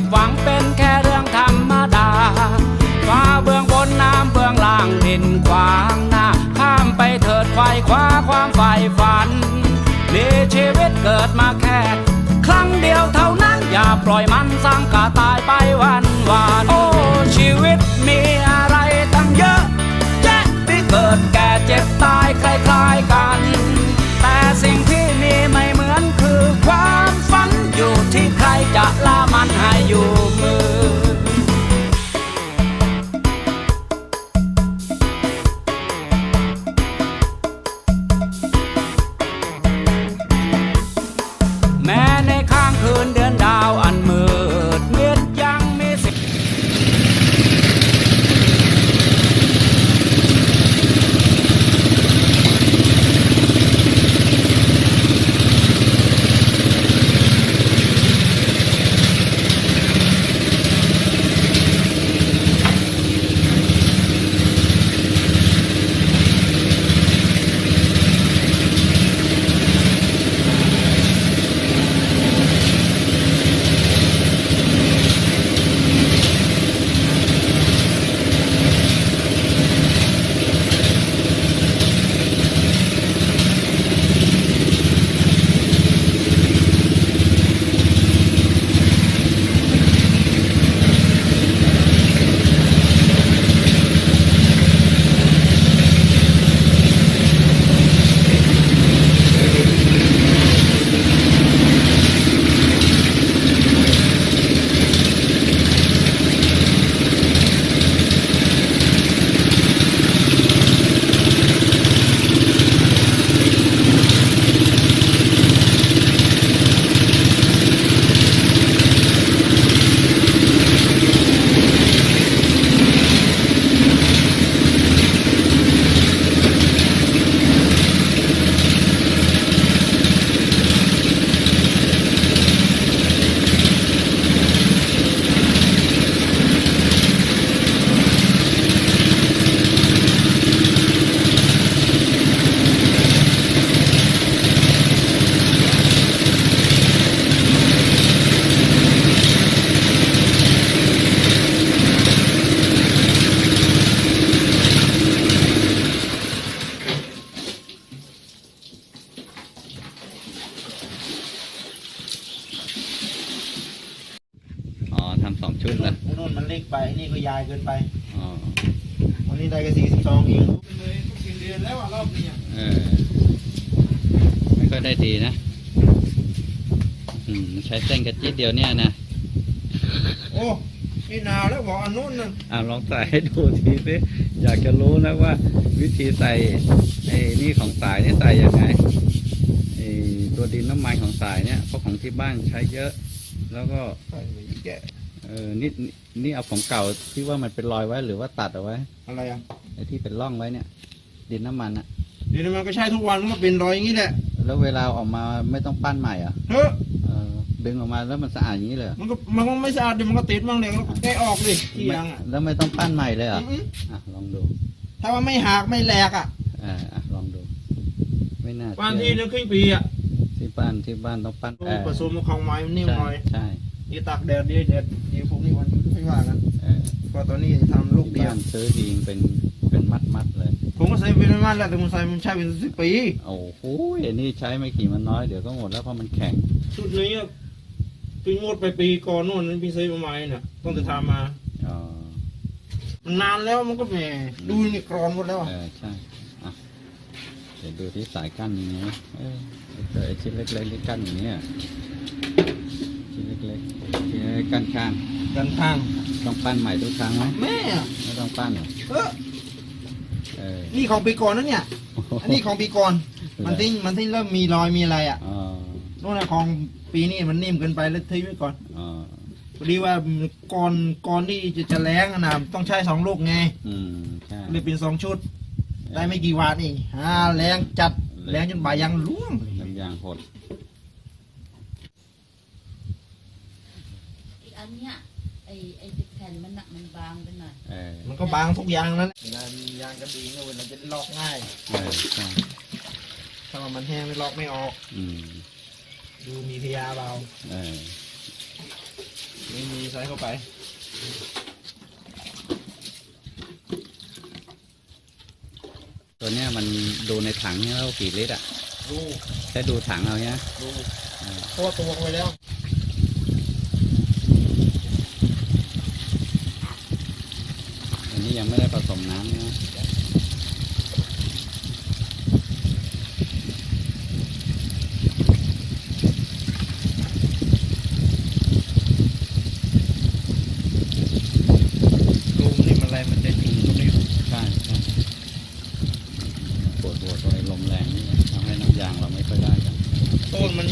ดหวังเป็นแค่เรื่องธรรมดา ฟ้าเบื้องบนน้ำเบื้องล่างดินขวางหน้า ข้ามไปเถิดไขว้คว้าความใฝ่ฝัน มีชีวิตเกิดมาแค่ ครั้งเดียวเท่านั้นอย่าปล่อยมันสร้างกาตายไปวันวานโอ้ชีวิตมี ช้เส้นกระจิ๊ดเดียวเนี่ยนะโอ้นี่หนาวแล้วบอกอันนู้นน่ะอ่าลองใส่ให้ดูทีสิอยากจะรู้นะว่า วิธีใส่ไอ้นี่ของสายนี่ใส่ยังไงไอ้ตัวดินน้ำมันของสายเนี่ยเพราะของที่บ้านใช้เยอะ แล้วก็ใส่ไปอีกแกะเออนี่นี่นี่เอาของเก่าที่ว่ามันเป็นรอยไว้หรือว่าตัดเอาไว้อะไรอะไอ้ที่เป็นร่องไว้เนี่ย ดินน้ำมันอะเดี๋ยวนี้มันก็ใช้ทุกวันมันก็เป็นรอยอย่างนี้แหละแล้วเวลาออกมาไม่ต้องปั้นใหม่เหรอะเฮ้ยเออ ดึงออกมาแล้วมันสะอาดอย่างนี้เลยเหรอมันก็มันก็ไม่สะอาดเดี๋ยวมันก็ติดบ้างเลยแล้วก็แกะออกดิที่ยังอะแล้วไม่ต้องปั้นใหม่เลยเหรออืมอะลองดูถ้าว่าไม่หักไม่แหลกอะอ่าอะลองดู ไม่น่าบ้านเชื่ที่อนึงครึ่งปีอะที่บ้านที่บ้านต้องปั้นเออผสมกับของไม้มันนิ่มใช่หน่อยใช่นี่ตากแดดดีแดดเดี๋ยวพวกนี้วันไม่ว่ากันเออก็ตอนนี้ทำลูกที่เดียวบ้านซื้อดีเป็นเป็นมัดมัดๆเลย ผมก็ใช้เป็นประมาณแล้วแต่ผมใช้มันใช้เป็นสิบปี โอ้โหอันนี้ใช้ไม่กี่มันน้อยเดี๋ยวก็หมดแล้วเพราะมันแข็ง ชุดนี้อะ เพิ่งงดไปปีก่อนนู่นพี่ซื้อมาใหม่น่ะ ต้องจะทำมาอ๋อมันนานแล้วมันก็แหมดูนี่กรอนหมดแล้วอะเออใช่อะเดี๋ยวดูที่สายกั้นอย่างเงี้ยเออเจอไอ้ชิ้นเล็กๆที่กั้นอย่างเงี้ยชิ้นเล็กๆชิ้นเล็กๆกั้นข้างกันข้างต้องปั้นใหม่ทุกครั้งไหมแม่อะไม่ต้องปั้นเหรอเออเออนี่ของปีก่อนนะเนี่ย อันนี้ของปีก่อนมันทิ้งมันทิ้งเริ่มมีรอยมีอะไรอะ อ๋อ นู่นนะของปีนี้มันนิ่มเกินไปแล้วทิ้งไว้ก่อนอ๋อพอดีว่าก่อนก่อนที่จะจะแล้งอะนะต้องใช้สองลูกไงอืมใช่ เลยเป็นสองชุด ได้ไม่กี่วันเองอ่าแรงจัดแรงจนบ่ายยางร่วงน้ำยางหดอีกอันเนี้ยไอ้ไอ้แผ่นมันหนักมันบางไปหน่อยเออมันก็บางทุกอย่างนั่นแหละเวลามียางกระดิ่งเนี่ยเวลาจะลอกง่าย เออใช่ถ้าว่ามันแห้งไม่ลอกไม่ออก อืม ดูมีพยาเบาเออไม่มีใส่เข้าไปตัวเนี้ยมันดูในถังเนี่ยแล้วกี่ลิตรอะดูแค่ดูถังเอาเนี้ยดูเพราะว่าตัวไว้แล้วอันนี้ยังไม่ได้ผสมน้ำนะ ดูนี่มันอะไรมันจะอยู่ตรงนี้ ใช่ใช่ปวดหัวตัวไอ้ลมแรงนี่ทำให้น้ำยางเราไม่ค่อยได้กัน ต้นมัน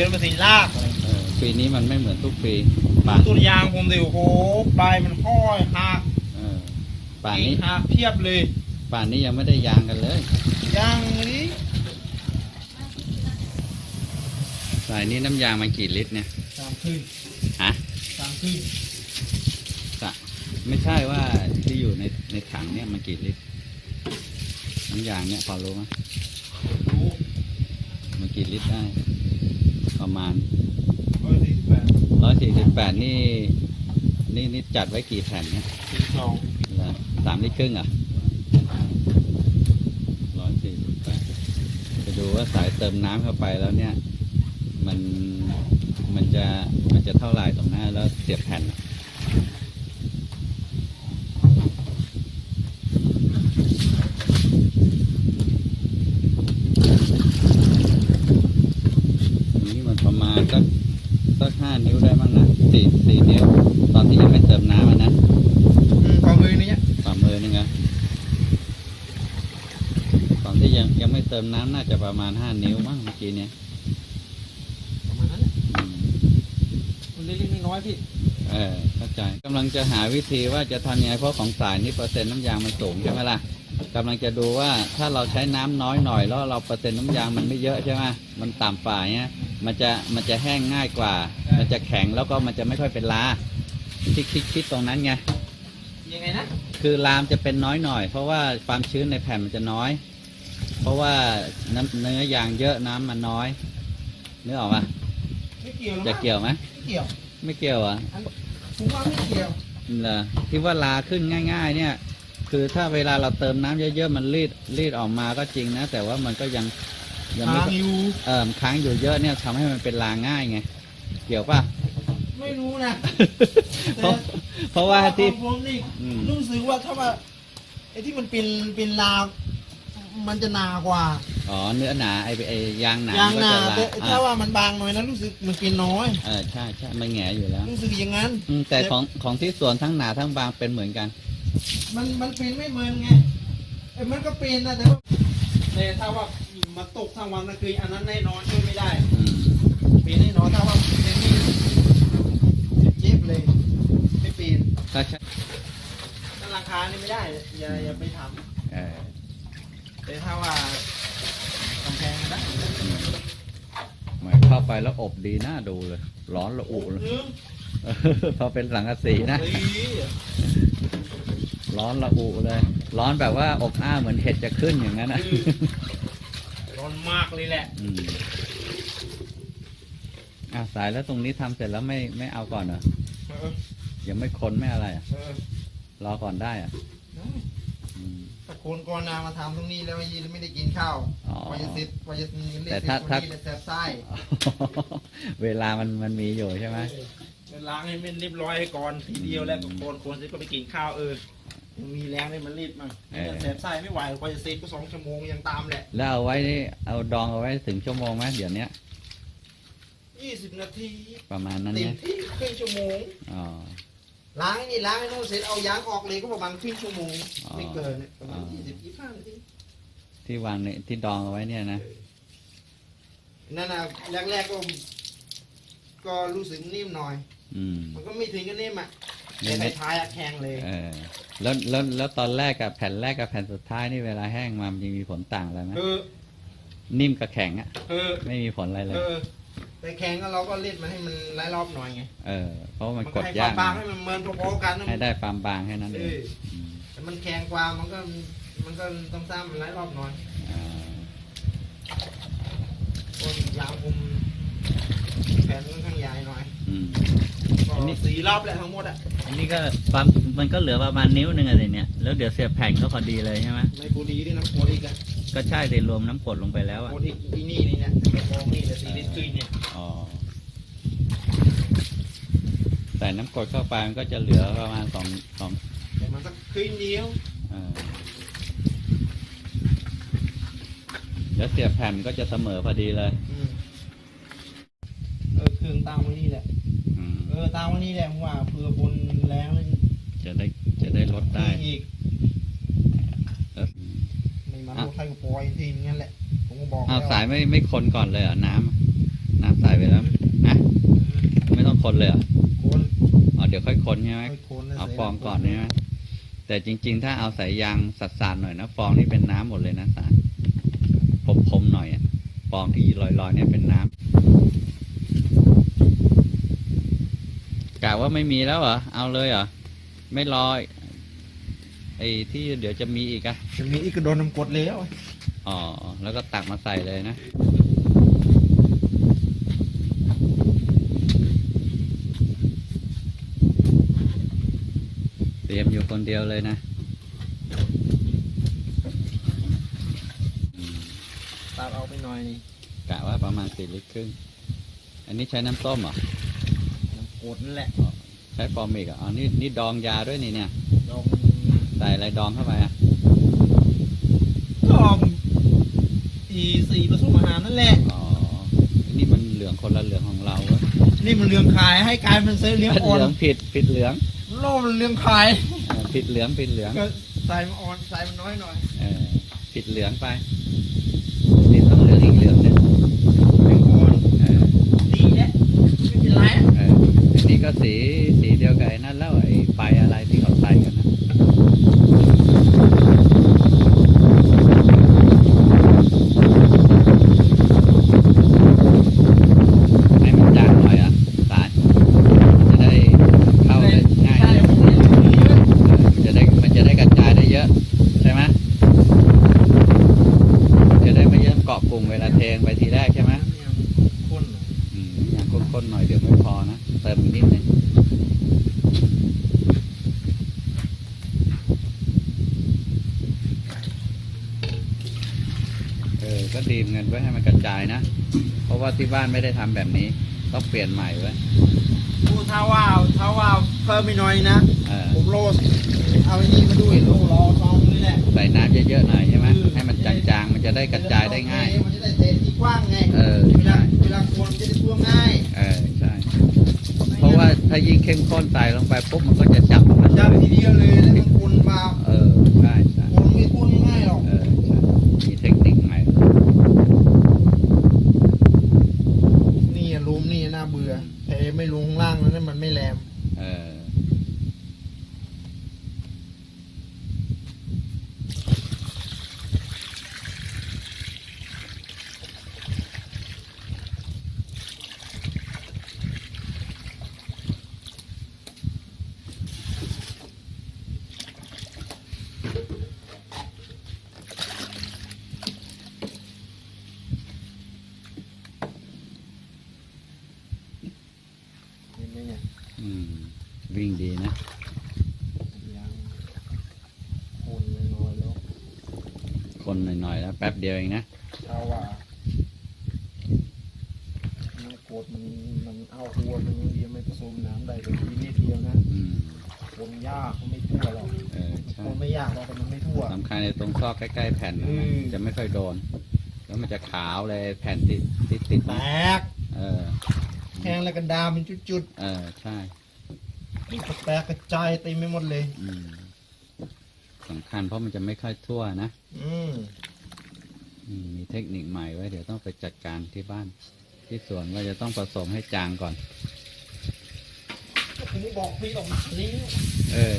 โยกสะเทือนมาสิลากอะไรเออปีนี้มันไม่เหมือนทุกปีป่านต้นยางผมดิโอ้โหปลายมันห้อยหักเออป่านกิ่นี้งหักเพียบเลยป่านนี้ยังไม่ได้ยางกันเลย ยางนี้สายนี้น้ำยางมันกี่ลิตรเนี่ยสามขึ้นฮะสามขึ้นสะไม่ใช่ว่าที่อยู่ในในถังเนี่ยมันกี่ลิตรน้ำยางเนี่ยพอรู้ไหมดูมันกี่ลิตรได้ ประมาณเบอร์สี่สิบแปดร้อยสี่สิบแปดนี่ นี่นี่จัดไว้กี่แผ่นเนี่ยสี่สองเหรอสามลิตรครึ่งเหรอะร้อยสี่สิบแปดจะดูว่าสายเติมน้ำเข้าไปแล้วเนี่ย มันมันจะมันจะเท่าไหร่ตรงหน้าแล้วเสียบแผ่นอะอันนี้มันประมาณสักสักห้านิ้วได้มั้งนะสี่สี่นิ้วตอนที่ยังไม่เติมน้ำอะนะอืมความมือนี่เนี่ยฝ่ามือนึงอะตอนที่ยังยังไม่เติมน้ำน่าจะประมาณห้านิ้วมั้งเมื่อกี้เนี่ยประมาณนั้นแหละอืมมันเล็กๆน้อยๆพี่เออเข้าใจกำลังจะหาวิธีว่าจะทำยังไงเพราะของสายนี่เปอร์เซ็นต์น้ำยางมันสูงใช่ไหมล่ะกำลังจะดูว่าถ้าเราใช้น้ำน้อยหน่อยแล้วเราเปอร์เซ็นต์น้ำยางมันไม่เยอะใช่ไหมมันต่ำฝ่ายเนี่ยมันจะมันจะแห้งง่ายกว่ามัน จะแข็งแล้วก็มันจะไม่ค่อยเป็นลาคิดคิดคิดตรงนั้นไงยังไงนะคือลามจะเป็นน้อยหน่อย เพราะว่าความชื้นในแผ่นมันจะน้อย เพราะว่าน้ำเนื้อยางเยอะน้ำมันน้อยนึกออกปะไม่เกี่ยวหรอกจะเกี่ยวไหมไม่เกี่ยวไม่เกี่ยวอะผมว่าไม่เกี่ยวเหรอที่ว่าลาขึ้นง่าย ๆ เนี่ย คือถ้าเวลาเราเติมน้ำเยอะๆมันรีดรีดออกมาก็จริงนะ แต่ว่ามันก็ยังยังไม่ทางอยู่เอ่อค้างอยู่เยอะเนี่ยทำให้มันเป็นลาง่ายไงเกี่ยวปะไม่รู้นะเพราะเพราะว่าที่ผมนี่อืม รู้สึกว่าถ้าว่าไอ้ที่มันเป็นเป็นลามันจะหนากว่าอ๋อเนื้อหนาไอ้ไอ้ยางหนา ยางก็หนาจะลาแต่ถ้าอะว่ามันบางหน่อยนะรู้สึกมันเป็นน้อย เออใช่ใช่มันแหงอยู่แล้วรู้สึกอย่างนั้น อืมแต่ของของที่สวนทั้งหนาทั้งบางเป็นเหมือนกัน มันมันเป็นไม่เหมือนไงเอ้ยมันก็เป็นนะแต่ว่าแต่ถ้าว่ามาตกทั้งวันนะคืออันนั้นแน่นอนช่วยไม่ได้ อืม เป็นแน่นอนถ้าว่าเป็นนี่เจ็บเลย ไม่เป็น ถ้าใช่ถ้าราคานี่ไม่ได้ อย่าอย่าไปทเออำแต่ถ้าว่ากำแพงได้หมายเข้าไปแล้วอบดีน่าดูเลย ร้อนระอุเลยลืมพอเป็นสังกะสีนะ เฮ้ยร้อนระอุเลย ร้อนแบบว่าอบอ้าวเหมือนเห็ดจะขึ้นอย่างนั้นนะร้อนมากเลยแหละ อืมอะสายแล้วตรงนี้ทำเสร็จแล้วไม่ไม่เอาก่อนเหรอ เออ ยังไม่คนไม่อะไรอะเออรอก่อนได้อะได้อืม ถ้าคนก่อนนามาทำตรงนี้แล้วยีไม่ได้กินข้าวอ๋อพอจะเสร็จพอจะเรียแต่กถ้าเสร็จถ้าคนนี้เลยแสบไส้เวลามันมันมีอยู่ใช่ไหมเออล้างให้มันเรียบร้อยให้ก่อนทีเดียวแล้วก็โคนโคนเสร็จก็ไปกินข้าวเออยังมีแรงเลยมันรีบมั้งเออแสบไส้ไม่ไหวกว่าจะเสร็จก็สองชั่วโมงยังตามแหละแล้วเอาไว้นี่เอาดองเอาไว้ถึงชั่วโมงไหมเดี๋ยวนี้ยี่สิบนาทีประมาณนั้นเต็มเนี่ยที่ครึ่งชั่วโมง อ๋อ ล้างไอ้นี่ล้างไอ้นู่นเสร็จเอายางออกเลยก็ประมาณครึ่งชั่วโมงอ๋อไม่เกินเนี่ยประมาณอ๋อยี่สิบยี่ห้านาทีที่วางในที่ดองเอาไว้เนี่ยนะนั่นน่ะแรกๆก็ก็รู้สึกนิ่มหน่อย อืม มันก็ไม่ถึงกับนิ่มอะไม่แต่ไม่ท้ายๆอะแข็งเลยเออแล้วแล้วแล้วตอนแรกกับแผ่นแรกกับแผ่นสุดท้ายนี่เวลาแห้งมามันยังมีผลต่างอะไรไหมเออนิ่มกับแข็งอะเออไม่มีผลอะไรเลเอย อแต่แข็งก็เราก็เล่นมันให้มันไล่รอบหน่อยไงเออ เพราะว่ามันมันกก็ดให้คยาวามบางกให้มันเหมือนพอๆกันนะให้ได้ความบางแค่นั้นเอเองอมแต่มันแข็งกว่ามันก็มันก็ต้องตามมันไล่รอบหน่อยอ่าเพราะยางคุมแผ่นค่อนข้างใหญ่หน่อยอืม ก็อันนี้ สี่รอบแหละทั้งหมดอะอันนี้ก็ความมันก็เหลือประมาณนิ้วหนึ่งอะไรเนี่ย แล้วเดี๋ยวเสียบแผ่นก็พอดีเลยใช่ไหมไม่กูดีด้วยน้ำกรดอีกอะ ก็ใช่ได้รวมน้ำกรดลงไปแล้วอะกรดอีกอีนี่นี่เนี่ยกระโปรงนี่แต่สี่ลิตรครึ่งเนี่ยอ๋อใส่น้ำกรดเข้าไปมันก็จะเหลือประมาณสองสองแต่มันสักครึ่งเดียวเออเดี๋ยวเสียบแผ่นก็จะเสมอพอดีเลย อืมเออเครื่องตามไว้นี่แหละ อืม เออตามไว้นี่แหละผมว่าเผื่อบนแรงเลย จะได้จะได้ลดได้ อีก แล้ว ไม่มาลดใครก็ปล่อยทีอย่างนั้นแหละ ผมก็บอกอ้าวแล้วสายไม่ไม่คนก่อนเลยเหรอน้ำน้ำใส่ไปแล้วนะไม่ต้องคนเลยเหรอคนอ๋อเดี๋ยวค่อยคนใช่ไหมค่อยคนแล้วเอาสร็จฟองก่อนใช่ไหมแต่จริง ๆ ถ้าเอาสายยางสัดๆหน่อยนะฟองนี่เป็นน้ำหมดเลยนะสารคมๆหน่อยอะฟองที่ลอยๆเนี่ยเป็นน้ำกะว่าไม่มีแล้วเหรอเอาเลยเหรอไม่รอไอ้ที่เดี๋ยวจะมีอีกอะจะมีอีกกระโดนน้ำกรดแล้ว อ๋อ แล้วก็ตักมาใส่เลยนะ เตรียมอยู่คนเดียวเลยนะอืมตัดเอาไปหน่อยนี่กะว่าประมาณสี่ลิตรครึ่ง อันนี้ใช้น้ำส้มเหรอ น้ำกรดนั่นแหละ ใช้ฟอร์มิกเหรออ๋อนี่นี่ดองยาด้วยนี่เนี่ย ดอกใส่อะไรดองเข้าไปอะก็อี สี่ผสมอาหารนั่นแหละ อ๋อ นี่มันเหลืองคนละเหลืองของเราเว้ยนี่มันเรื่องขายให้กลายเป็นเซลล์เลี้ยงเหอ่อนลืองผิดผิดเหลืองโลกมันเรื่องขายเออผิดเหลืองผิดเหลืองก็ใส่มันอ่อนใส่มันน้อยหน่อยเออผิดเหลืองไปนี่ต้องเหลืองอีกเหลืองหนึงเรื่องอ่อนเออดีแหละไม่เป็นไรอะเอออันนี้ก็สีสีเดียวกับไอ้นั่นแล้วไอ้ไฟอะไรที่เขาใส่กันนะให้มันจางหน่อยอะสายจะได้เข้าได้ง่าย ใช่ เอ ผมไม่ได้มีเยอะ อมันจะได้มันจะได้กระจายได้เยอะ ใช่ไหมจะได้ไม่เยอะเกาะกลุ่มเวลาเทงไปทีแรกใช่ไหม คนน่ะ อืมอย่างข้นๆหน่อยเดี๋ยวไม่พอนะ เติมอีกนิดนึงเออ ก็ดีเหมอนกันไว้ให้มันกระจายนะ เพราะว่าที่บ้านไม่ได้ทำแบบนี้ ต้องเปลี่ยนใหม่ไว้ดูถ้าว่าถ้าว่าเพิ่มไปหน่อยนะเออผมโลเอาไอ้นี่มาด้วยโลรอซองนี่แหละใส่น้ำเยอะๆหน่อยใช่ไหมให้มันจางๆมันจะได้กระจายได้ง่ายมันจะได้เทที่กว้างไงเออเวลาใช่เวลาควรมันจะได้ทั่วง่ายเออใช่เพราะว่าถ้ายิ่งเข้มข้นใส่ลงไปปุ๊บมันก็จะจับมันจับเลยทีเดียวเลยแล้วมันควรมาเออ ใช่ใช่ ควรไม่ควรง่ายๆหรอก เออใช่มีเทคนิคใหม่ นี่อะลุมนี่น่าเบื่อเทไม่ลงข้างล่างแล้วนั่นมันไม่แรม เออ เห็นไหมเนี่ย อืม วิ่งดีนะ ยังคนน้อยๆแล้ว คนหน่อยๆแล้วแป๊บเดียวเองนะถ้าว่าน้ำกรดมันมันเอาหัวมันอย่างเดียวไม่ผสมน้ำได้แต่ทีนิดเดียวนะอืมคนยากไม่ทั่วหรอกเออใช่มันไม่ยากหรอกแต่มันไม่ทั่ว สำคัญในตรงซอกใกล้ๆแผ่นนะอืม จะไม่ค่อยโดน แล้วมันจะขาวเลยแผ่นติดติดติดแตกเออแห้งแล้วก็ดามเป็นจุดเออใช่ ๆนี่ก็แตกกระจายเต็มไปหมดเลย อืม สำคัญเพราะมันจะไม่ค่อยทั่วนะอืมอืมมีเทคนิคใหม่ไว้ เดี๋ยวต้องไปจัดการที่บ้าน ที่สวนว่าจะต้องผสมให้จางก่อนผมบอกพี่ออกมานี้เออ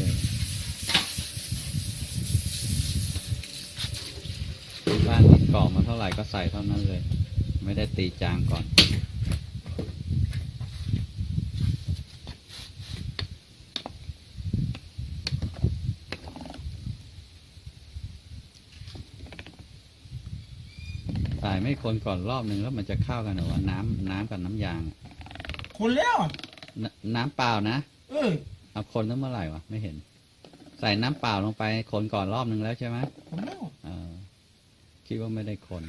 ที่บ้านมีกรอบมาเท่าไหร่ก็ใส่เท่านั้นเลย ไม่ได้ตีจางก่อน ไม่คนก่อนรอบหนึ่งแล้วมันจะเข้ากันเหรอวะน้ำน้ำกับน้ำยางอะคนแล้วอะนน้ำเปล่านะเออเอาคนตั้งเมื่อไหร่วะไม่เห็น ใส่น้ำเปล่าลงไปคนก่อนรอบหนึ่งแล้วใช่ไหมคนแล้ว เออคิดว่าไม่ได้คน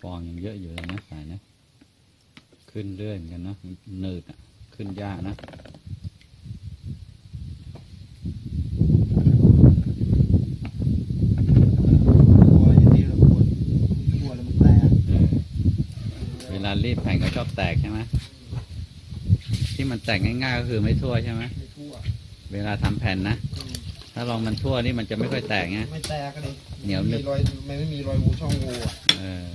ฟองยังเยอะอยู่เลยนะสายนะ ขึ้นเรื่อยเหมือนกันนะหนืดอะขึ้นยากนะ กลัวอย่างนี้เรากลัวกลัวแล้วมันแตก เออ เวลา รีดแผ่นก็ชอบแตกใช่ไหมที่มันแตกง่ายๆก็คือไม่ทั่วใช่ไหมไม่ทั่ว เวลาทำแผ่นนะอืมถ้าลองมันทั่วนี่มันจะไม่ค่อยแตกไงไม่แตกกันเลยเหนียวนึบมีรอยไม่ไม่มีรอยวูช่องวูอะเออ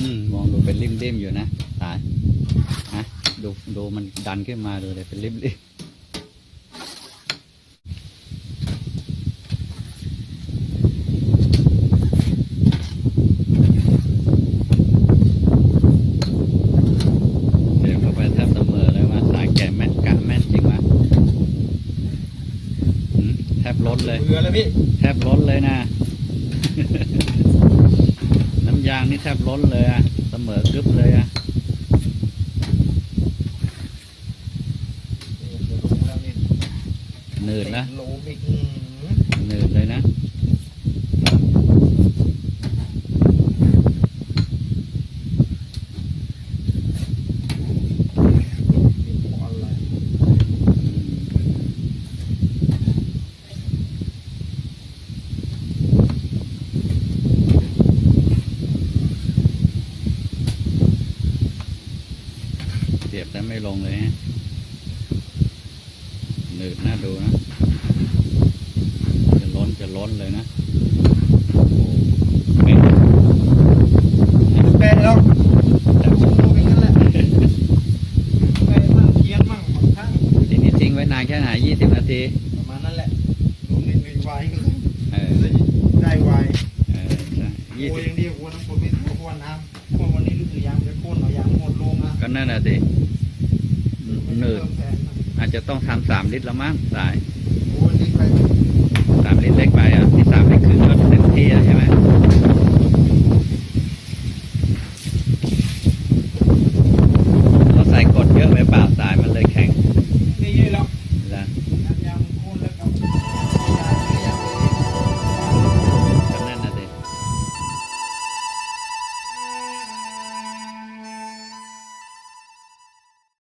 อืม มองดูเป็นริมๆอยู่นะตายฮะดูดู มันดันขึ้นมาดูเลยเป็นริมๆเดี๋ยวเข้าไปแทบเสมอเลยว่าสายแก่แม่นกะแม่นจริงวะหืมแทบล้นเลยเบื่อแล้วพี่แทบล้นเลยนะ น้ำยางนี่แทบล้นเลยอะเสมอกึบเลยอะ นี่เดี๋ยวลงแล้วนี่ หนืดนะ โลบิกอืม หนืดเลยนะ เป็นเพราะอะไร เสียบแต่ไม่ ลงเลยฮะหนืดน่าดูนะ จะล้นจะล้นเลยนะโอ้โหไม่แปะแล้วแต่โอ้โหเป็นงั้นแหละแปะมั่งเคียนมั่งบางครั้งทีนี้ทิ้งไว้นานแค่ไหนยี่สิบนาทีประมาณนั้นแหละลงในมีไวก็เออได้ไวเออใช่ยี่โอ้สิบยอย่างเดียวกลัวน้ำฝนไม่ทั่วกลัวน้ำกลัววันนี้รู้สึกยางจะโค่นเอายางหมดลงอะก็นั่นน่ะสิ หนืดเพิ่มแพงนะอาจจะต้องทำสามลิตรละมั้งสายโอ้ยนี่ไปสามลิตรเล็กไปอะที่สามลิตรครึ่งก็เต็มที่แล้วใช่ไหมโ